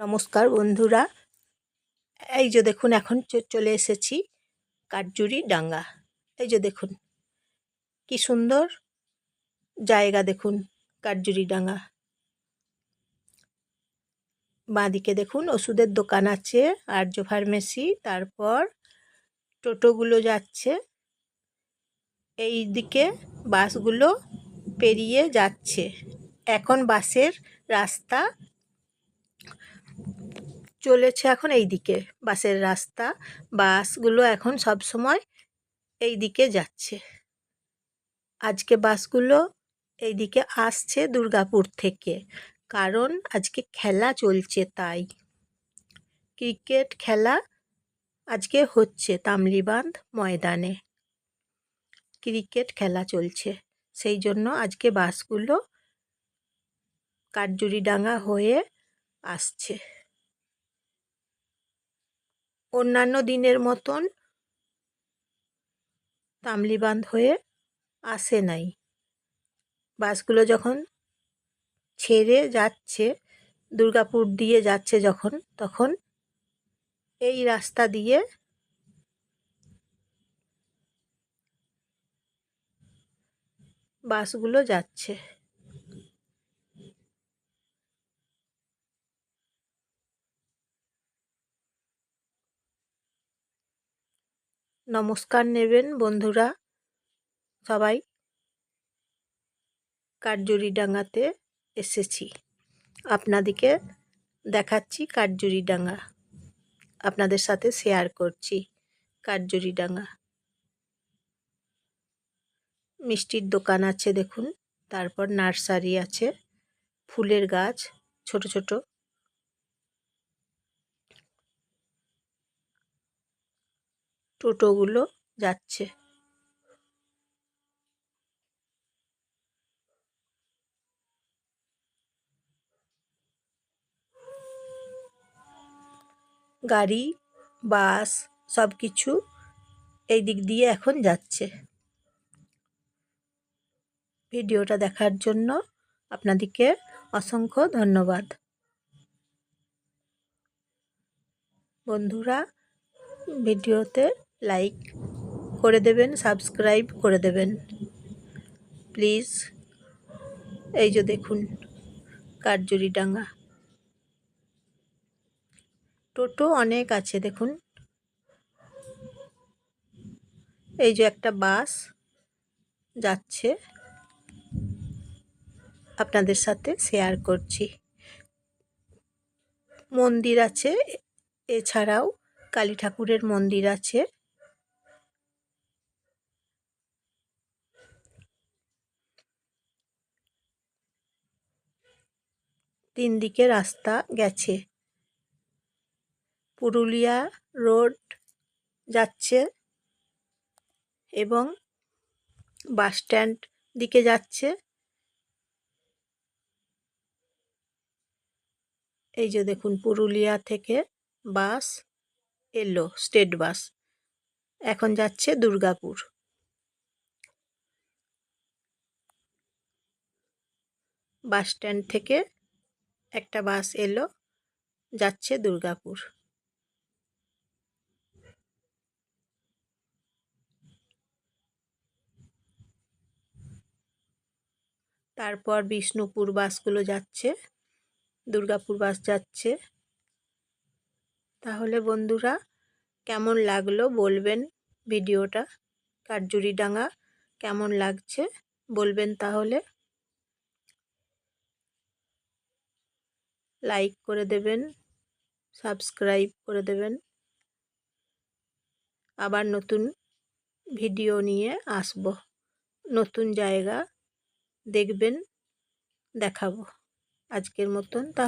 নমস্কার বন্ধুরা। এই যে দেখুন, এখন চলে এসেছি কাঠজুরি ডাঙ্গা। এই যে দেখুন, কি সুন্দর জায়গা দেখুন কাঠজুরি ডাঙ্গা। বাঁদিকে দেখুন, ওষুধের দোকান আছে, আর্য ফার্মেসি, তারপর টোটোগুলো যাচ্ছে। এই দিকে বাসগুলো পেরিয়ে যাচ্ছে। এখন বাসের রাস্তা চলেছে এখন এই দিকে বাসের রাস্তা, বাসগুলো এখন সব সময় এই দিকে যাচ্ছে। আজকে বাসগুলো এই দিকে আসছে দুর্গাপুর থেকে, কারণ আজকে খেলা চলছে তাই। ক্রিকেট খেলা আজকে হচ্ছে তামলিবান্ধ ময়দানে। ক্রিকেট খেলা চলছে, সেই জন্য আজকে বাসগুলো কাঠজুরিডাঙ্গা হয়ে আসছে। অন্যান্য দিনের মতন তামলিবান্ধ হয়ে আসে নাই। বাসগুলো যখন ছেড়ে যাচ্ছে, দুর্গাপুর দিয়ে যাচ্ছে যখন, তখন এই রাস্তা দিয়ে বাসগুলো যাচ্ছে। নমস্কার নেবেন বন্ধুরা সবাই। কাঠজুরিডাঙ্গাতে এসেছি। আপনাদেরকে দেখাচ্ছি কাঠজুরিডাঙ্গা আপনাদের সাথে শেয়ার করছি কাঠজুরিডাঙ্গা মিষ্টির দোকান আছে দেখুন, তারপর নার্সারি আছে, ফুলের গাছ, ছোট ছোট। টোটোগুলো যাচ্ছে। গাড়ি, বাস সব কিছু এই দিক দিয়ে এখন যাচ্ছে। ভিডিওটা দেখার জন্য আপনাদেরকে অসংখ্য ধন্যবাদ। বন্ধুরা, ভিডিওতে লাইক করে দেবেন সাবস্ক্রাইব করে দেবেন। প্লিজ এই যে দেখুন কাঠজুরিডাঙ্গা টোটো অনেক আছে, দেখুন। এই যে একটা বাস যাচ্ছে, আপনাদের সাথে শেয়ার করছি। মন্দির আছে, এছাড়াও কালী ঠাকুরের মন্দির আছে। তিন দিকে রাস্তা গেছে। পুরুলিয়া রোড যাচ্ছে এবং বাস স্ট্যান্ড দিকে যাচ্ছে। এই যে দেখুন, পুরুলিয়া থেকে বাস এলো, স্টেট বাস। এখন যাচ্ছে দুর্গাপুর। বাস স্ট্যান্ড থেকে একটা বাস এলো, যাচ্ছে দুর্গাপুর। তারপর বিষ্ণুপুর বাসগুলো যাচ্ছে, দুর্গাপুর বাস যাচ্ছে। তাহলে বন্ধুরা, কেমন লাগল বলবেন ভিডিওটা? কাঠজুরিডাঙ্গা কেমন লাগছে বলবেন তাহলে। লাইক করে দেবেন সাবস্ক্রাইব করে দেবেন। আবার নতুন ভিডিও নিয়ে আসব। নতুন জায়গা দেখবেন, দেখাবো। আজকের মতন তা